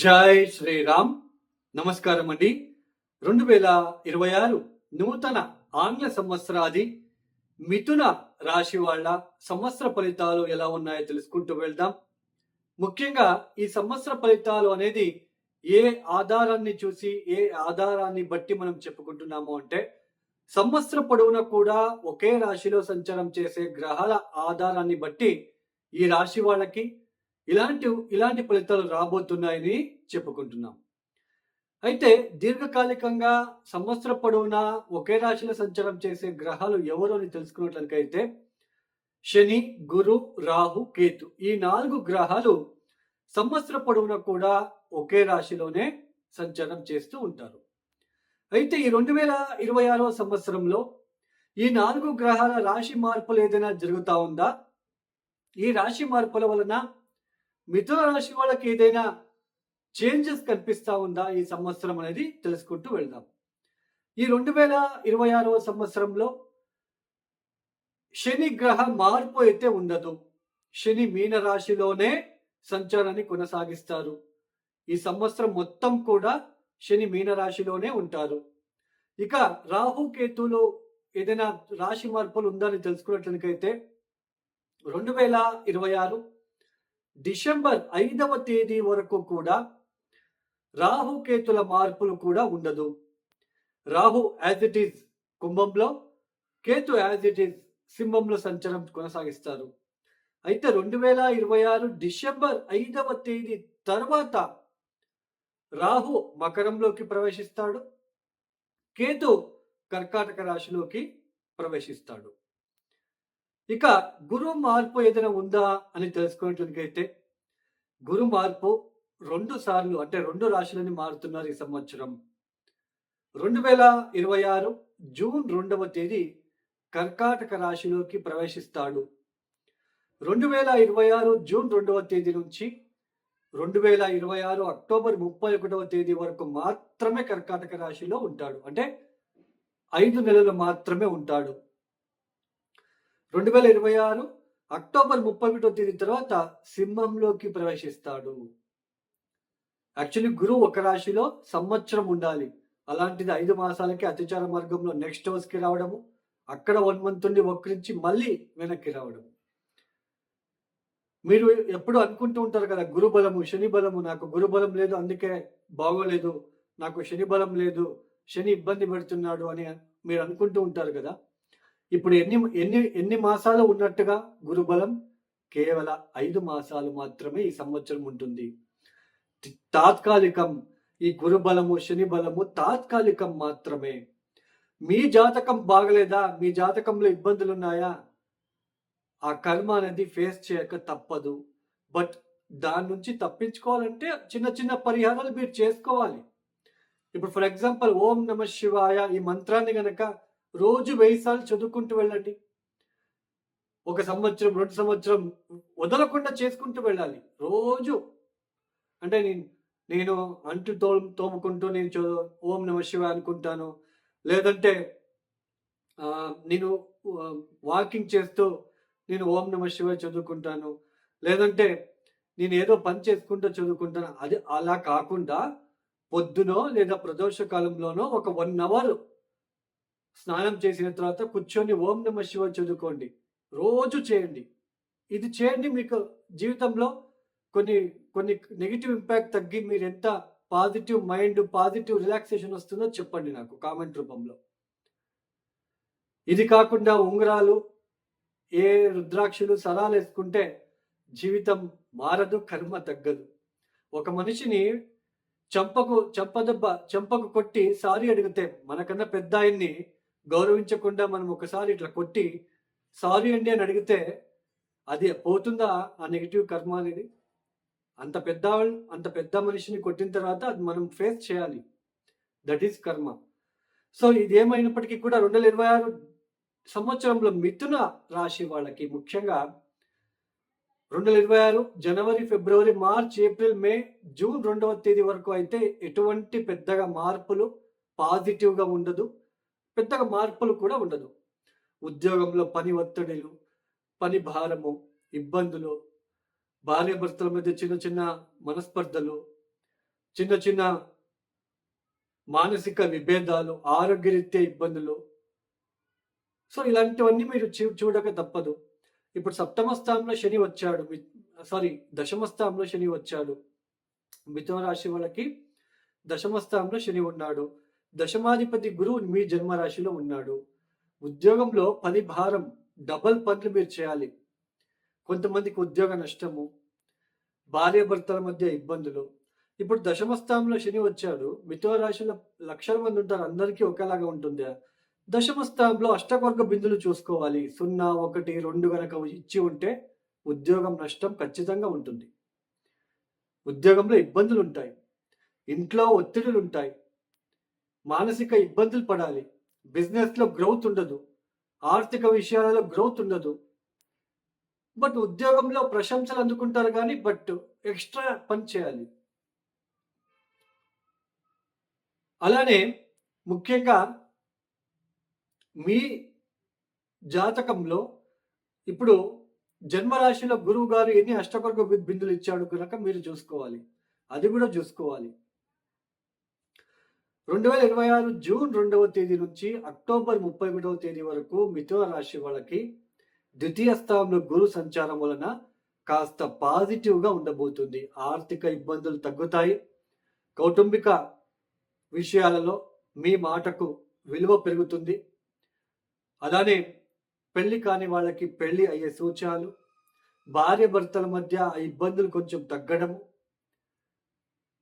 జై శ్రీరామ్. నమస్కారం అండి. రెండు వేల ఇరవై ఆరు నూతన ఆంగ్ల సంవత్సరాది మిథున రాశి వాళ్ళ సంవత్సర ఫలితాలు ఎలా ఉన్నాయో తెలుసుకుంటూ వెళ్దాం. ముఖ్యంగా ఈ సంవత్సర ఫలితాలు అనేది ఏ ఆధారాన్ని చూసి ఏ ఆధారాన్ని బట్టి మనం చెప్పుకుంటున్నాము అంటే సంవత్సర పొడవునా కూడా ఒకే రాశిలో సంచారం చేసే గ్రహాల ఆధారాన్ని బట్టి ఈ రాశి వాళ్ళకి ఇలాంటి ఇలాంటి ఫలితాలు రాబోతున్నాయని చెప్పుకుంటున్నాం. అయితే దీర్ఘకాలికంగా సంవత్సర పొడవునా ఒకే రాశిలో సంచారం చేసే గ్రహాలు ఎవరు అని తెలుసుకున్నట్లయితే శని గురు రాహు కేతు. ఈ నాలుగు గ్రహాలు సంవత్సర పొడవునా కూడా ఒకే రాశిలోనే సంచారం చేస్తూ ఉంటారు. అయితే ఈ రెండు వేల ఇరవై ఆరవ సంవత్సరంలో ఈ నాలుగు గ్రహాల రాశి మార్పులు ఏదైనా జరుగుతా ఉందా? ఈ రాశి మార్పుల వలన మిథున రాశి వాళ్ళకి ఏదైనా చేంజెస్ కనిపిస్తా ఉందా ఈ సంవత్సరం అనేది తెలుసుకుంటూ వెళ్దాం. ఈ రెండు వేల ఇరవై ఆరవ సంవత్సరంలో శని గ్రహ మార్పు అయితే ఉండదు. శని మీన రాశిలోనే సంచారాన్ని కొనసాగిస్తారు. ఈ సంవత్సరం మొత్తం కూడా శని మీన రాశిలోనే ఉంటారు. ఇక రాహు కేతులో ఏదైనా రాశి మార్పులు ఉందని తెలుసుకున్నట్లయితే రెండు వేల ఇరవై ఆరు డిసెంబర్ ఐదవ తేదీ వరకు కూడా రాహుకేతుల మార్పులు కూడా ఉండదు. రాహు యాజ్ ఇట్ ఈజ్ కుంభంలో కేతు యాజ్ ఇట్ ఈజ్ సింహంలో సంచలనం కొనసాగిస్తారు. అయితే రెండు వేల ఇరవై ఆరు డిసెంబర్ ఐదవ తేదీ తర్వాత రాహు మకరంలోకి ప్రవేశిస్తాడు. కేతు కర్కాటక రాశిలోకి ప్రవేశిస్తాడు. ఇక గురు మార్పు ఏదైనా ఉందా అని తెలుసుకున్నట్లయితే గురు మార్పు రెండు సార్లు అంటే రెండు రాశులని మారుతున్నారు ఈ సంవత్సరం. రెండు వేల ఇరవై ఆరు జూన్ రెండవ తేదీ కర్కాటక రాశిలోకి ప్రవేశిస్తాడు. రెండు వేల ఇరవై ఆరు జూన్ రెండవ తేదీ నుంచి రెండు వేల ఇరవై ఆరు అక్టోబర్ ముప్పై ఒకటవ తేదీ వరకు మాత్రమే కర్కాటక రాశిలో ఉంటాడు. అంటే ఐదు నెలలు మాత్రమే ఉంటాడు. రెండు వేల ఇరవై ఆరు అక్టోబర్ ముప్పై ఒకటో తేదీ తర్వాత సింహంలోకి ప్రవేశిస్తాడు. యాక్చువల్లీ గురువు ఒక రాశిలో సంవత్సరం ఉండాలి. అలాంటిది ఐదు మాసాలకి అతిచార మార్గంలో నెక్స్ట్ హౌస్కి రావడము అక్కడ వన్ మంత్ ఉండి వక్రించి మళ్ళీ వెనక్కి రావడం మీరు ఎప్పుడు అనుకుంటూ ఉంటారు కదా గురు బలము శని బలము నాకు గురు బలం లేదు అందుకే బాగోలేదు నాకు శని బలం లేదు శని ఇబ్బంది పెడుతున్నాడు అని మీరు అనుకుంటూ ఉంటారు కదా. ఇప్పుడు ఎన్ని ఎన్ని ఎన్ని మాసాలు ఉన్నట్టుగా గురుబలం? కేవల ఐదు మాసాలు మాత్రమే ఈ సంవత్సరం ఉంటుంది. తాత్కాలికం ఈ గురుబలము శని బలము తాత్కాలికం మాత్రమే. మీ జాతకం బాగలేదా? మీ జాతకంలో ఇబ్బందులు ఉన్నాయా ఆ కర్మ అనేది ఫేస్ చేయక తప్పదు. బట్ దాని నుంచి తప్పించుకోవాలంటే చిన్న చిన్న పరిహారాలు మీరు చేసుకోవాలి. ఇప్పుడు ఫర్ ఎగ్జాంపుల్ ఓం నమ శివాయ ఈ మంత్రాన్ని గనక రోజు వెయ్యి సార్లు చదువుకుంటూ వెళ్ళండి. ఒక సంవత్సరం రెండు సంవత్సరం వదలకుండా చేసుకుంటూ వెళ్ళాలి. రోజు. అంటే నేను నేను అంటు తో తోముకుంటూ నేను చదువు ఓం నమ శివ అనుకుంటాను. లేదంటే నేను వాకింగ్ చేస్తూ నేను ఓం నమ శివ చదువుకుంటాను. లేదంటే నేను ఏదో పని చేసుకుంటూ చదువుకుంటాను. అది అలా కాకుండా పొద్దునో లేదా ప్రదోష కాలంలోనో ఒక వన్ అవర్ స్నానం చేసిన తర్వాత కూర్చొని ఓం నమ శివ చదువుకోండి. రోజు చేయండి. ఇది చేయండి మీకు జీవితంలో కొన్ని కొన్ని నెగిటివ్ ఇంపాక్ట్ తగ్గి మీరు ఎంత పాజిటివ్ మైండ్ పాజిటివ్ రిలాక్సేషన్ వస్తుందో చెప్పండి నాకు కామెంట్ రూపంలో. ఇది కాకుండా ఉంగరాలు ఏ రుద్రాక్షలు సరాలు వేసుకుంటే జీవితం మారదు కర్మ తగ్గదు. ఒక మనిషిని చంపకు చెంపదెబ్బ చంపకు కొట్టి సారీ అడిగితే మనకన్నా పెద్ద ఆయన్ని గౌరవించకుండా మనం ఒకసారి ఇట్లా కొట్టి సారీ అండి అని అడిగితే అది పోతుందా ఆ నెగిటివ్ కర్మ అనేది? అంత పెద్ద అంత పెద్ద మనిషిని కొట్టిన తర్వాత అది మనం ఫేస్ చేయాలి. దట్ ఈస్ కర్మ. సో ఇది ఏమైనప్పటికీ కూడా రెండు వేల ఇరవై ఆరు సంవత్సరంలో మిథున రాశి వాళ్ళకి ముఖ్యంగా రెండు వేల ఇరవై ఆరు జనవరి ఫిబ్రవరి మార్చ్ ఏప్రిల్ మే జూన్ రెండవ తేదీ వరకు అయితే ఎటువంటి పెద్దగా మార్పులు పాజిటివ్గా ఉండదు. పెద్దగా మార్పులు కూడా ఉండదు. ఉద్యోగంలో పని ఒత్తిడిలు పని భారము ఇబ్బందులు భార్య భర్తల మధ్య చిన్న చిన్న మనస్పర్ధలు చిన్న చిన్న మానసిక విభేదాలు ఆరోగ్యరీత్యా ఇబ్బందులు. సో ఇలాంటివన్నీ మీరు చూ- చూడక తప్పదు. ఇప్పుడు సప్తమ స్థానంలో శని వచ్చాడు. సారీ దశమ స్థానంలో శని వచ్చాడు. మిథున రాశి వాళ్ళకి దశమ స్థానంలో శని ఉన్నాడు. దశమాధిపతి గురువు మీ జన్మరాశిలో ఉన్నాడు. ఉద్యోగంలో పని భారం డబల్ పనులు మీరు చేయాలి. కొంతమందికి ఉద్యోగ నష్టము భార్యాభర్తల మధ్య ఇబ్బందులు. ఇప్పుడు దశమ స్థానంలో శని వచ్చాడు. మిథున రాశిలో లక్షల మంది ఉంటారు. అందరికీ ఒకేలాగా ఉంటుందా. దశమ స్థానంలో అష్టవర్గ బిందులు చూసుకోవాలి. సున్నా ఒకటి రెండు గనక ఇచ్చి ఉంటే ఉద్యోగం నష్టం ఖచ్చితంగా ఉంటుంది. ఉద్యోగంలో ఇబ్బందులు ఉంటాయి. ఇంట్లో ఒత్తిడులు ఉంటాయి. మానసిక ఇబ్బందులు పడాలి. బిజినెస్లో గ్రోత్ ఉండదు. ఆర్థిక విషయాలలో గ్రోత్ ఉండదు. బట్ ఉద్యోగంలో ప్రశంసలు అందుకుంటారు కానీ బట్ ఎక్స్ట్రా పని చేయాలి. అలానే ముఖ్యంగా మీ జాతకంలో ఇప్పుడు జన్మరాశిలో గురువు గారు ఎన్ని అష్టవర్గ బిందులు ఇచ్చాడు కనుక మీరు చూసుకోవాలి. అది కూడా చూసుకోవాలి. రెండు వేల ఇరవై ఆరు జూన్ రెండవ తేదీ నుంచి అక్టోబర్ ముప్పై ఒకటవ తేదీ వరకు మిథున రాశి వాళ్ళకి ద్వితీయ స్థానంలో గురు సంచారం వలన కాస్త పాజిటివ్గా ఉండబోతుంది. ఆర్థిక ఇబ్బందులు తగ్గుతాయి. కౌటుంబిక విషయాలలో మీ మాటకు విలువ పెరుగుతుంది. అలానే పెళ్ళి కాని వాళ్ళకి పెళ్ళి అయ్యే సూచనలు భార్య భర్తల మధ్య ఆ ఇబ్బందులు కొంచెం తగ్గడము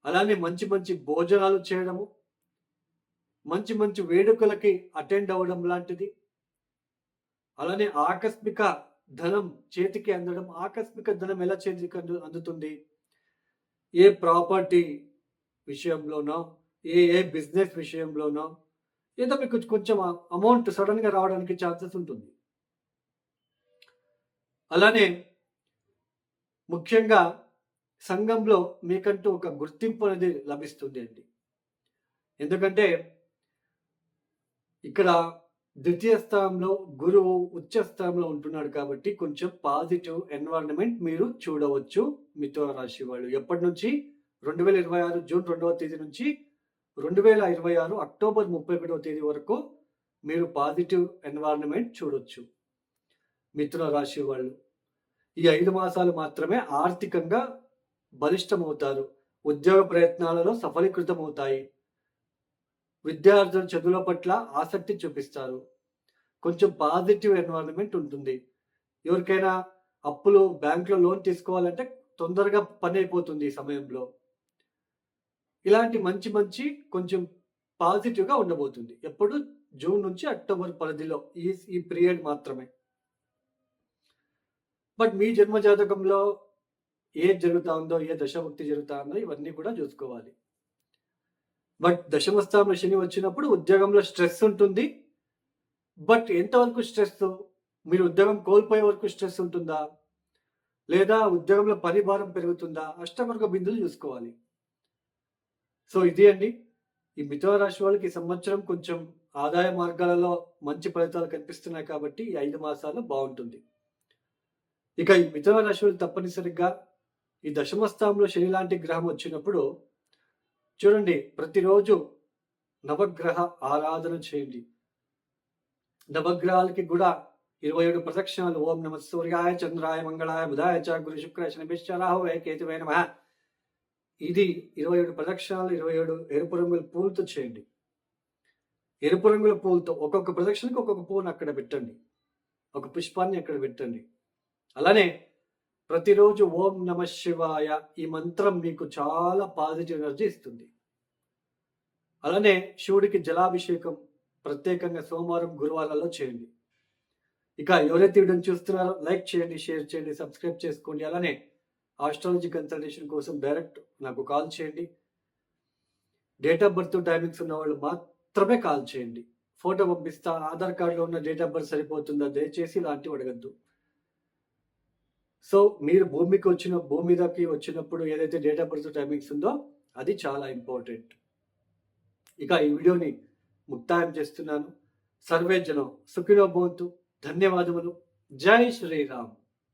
అలానే మంచి మంచి భోజనాలు చేయడము మంచి మంచి వేడుకలకి అటెండ్ అవ్వడం లాంటిది. అలానే ఆకస్మిక ధనం చేతికి అందడం ఆకస్మిక ధనం ఎలా చేతికి అందు- అందుతుంది? ఏ ప్రాపర్టీ విషయంలోనో ఏ ఏ బిజినెస్ విషయంలోనో ఏదో మీకు కొంచెం అమౌంట్ సడన్గా రావడానికి ఛాన్సెస్ ఉంటుంది. అలానే ముఖ్యంగా సంఘంలో మీకంటూ ఒక గుర్తింపు అనేది లభిస్తుంది అండి. ఎందుకంటే ఇక్కడ ద్వితీయ స్థానంలో గురువు ఉచ్చ స్థానంలో ఉంటున్నాడు కాబట్టి కొంచెం పాజిటివ్ ఎన్వైరన్మెంట్ మీరు చూడవచ్చు మిథున రాశి వాళ్ళు. ఎప్పటి నుంచి? రెండు వేల ఇరవై ఆరు జూన్ రెండవ తేదీ నుంచి రెండు వేల ఇరవై ఆరు అక్టోబర్ ముప్పై ఒకటవ తేదీ వరకు మీరు పాజిటివ్ ఎన్వైరన్మెంట్ చూడొచ్చు మిథున రాశి వాళ్ళు. ఈ ఐదు మాసాలు మాత్రమే ఆర్థికంగా బలిష్టమవుతారు. ఉద్యోగ ప్రయత్నాలలో సఫలీకృతమవుతాయి. విద్యార్థులు చదువుల పట్ల ఆసక్తి చూపిస్తారు. కొంచెం పాజిటివ్ ఎన్వైరన్మెంట్ ఉంటుంది. ఎవరికైనా అప్పులు బ్యాంకులో లోన్ తీసుకోవాలంటే తొందరగా పని అయిపోతుంది ఈ సమయంలో. ఇలాంటి మంచి మంచి కొంచెం పాజిటివ్గా ఉండబోతుంది. ఎప్పుడు? జూన్ నుంచి అక్టోబర్ పరిధిలో ఈ ఈ పీరియడ్ మాత్రమే. బట్ మీ జన్మ జాతకంలో ఏది జరుగుతా ఉందో ఏ దశభక్తి జరుగుతా ఉందో ఇవన్నీ కూడా చూసుకోవాలి. బట్ దశమస్థానంలో శని వచ్చినప్పుడు ఉద్యోగంలో స్ట్రెస్ ఉంటుంది. బట్ ఎంతవరకు స్ట్రెస్ మీరు ఉద్యోగం కోల్పోయే వరకు స్ట్రెస్ ఉంటుందా? లేదా ఉద్యోగంలో పరిభారం పెరుగుతుందా? అష్టవర్గ బిందులు చూసుకోవాలి. సో ఇది అండి. ఈ మిథున రాశి వాళ్ళకి ఈ సంవత్సరం కొంచెం ఆదాయ మార్గాలలో మంచి ఫలితాలు కనిపిస్తున్నాయి కాబట్టి ఈ ఐదు మాసాలు బాగుంటుంది. ఇక ఈ మిథున రాశి వాళ్ళు తప్పనిసరిగా ఈ దశమస్థానంలో శని లాంటి గ్రహం వచ్చినప్పుడు చూడండి ప్రతిరోజు నవగ్రహ ఆరాధన చేయండి. నవగ్రహాలకి కూడా ఇరవై ఏడు ప్రదక్షిణాలు. ఓం నమ సూర్యాయ చంద్రాయ మంగళాయ బుధాయ చ గురు శుక్ర శనిశ్చ రాహువే కేతువే నమ. ఇది ఇరవై ఏడు ప్రదక్షిణాలు ఇరవై ఏడు ఎరుపు రంగుల పూలతో చేయండి. ఎరుపు రంగుల పూలతో ఒక్కొక్క ప్రదక్షిణకు ఒక్కొక్క పువ్వును అక్కడ పెట్టండి. ఒక పుష్పాన్ని అక్కడ పెట్టండి. అలానే ప్రతిరోజు ఓం నమ శివాయ ఈ మంత్రం మీకు చాలా పాజిటివ్ ఎనర్జీ ఇస్తుంది. అలానే శివుడికి జలాభిషేకం ప్రత్యేకంగా సోమవారం గురువారాల్లో చేయండి. ఇక ఎవరైతే వీడియో చూస్తున్నారో లైక్ చేయండి షేర్ చేయండి సబ్స్క్రైబ్ చేసుకోండి. అలానే ఆస్ట్రాలజీ కన్సల్టేషన్ కోసం డైరెక్ట్ నాకు కాల్ చేయండి. డేట్ ఆఫ్ బర్త్ టైమింగ్స్ ఉన్న వాళ్ళు మాత్రమే కాల్ చేయండి. ఫోటో పంపిస్తా ఆధార్ కార్డులో ఉన్న డేట్ ఆఫ్ బర్త్ సరిపోతుందా? దయచేసి ఇలాంటివి అడగద్దు. సో మీరు భూమికి వచ్చిన భూమి మీదకి వచ్చినప్పుడు ఏదైతే డేట్ ఆఫ్ బర్త్ టైమింగ్స్ ఉందో అది చాలా ఇంపార్టెంట్ ఇక ఈ వీడియోని ముక్తాయం చేస్తున్నాను. సర్వే జనం సుఖినో భవంతు. ధన్యవాదములు. జై శ్రీరామ్.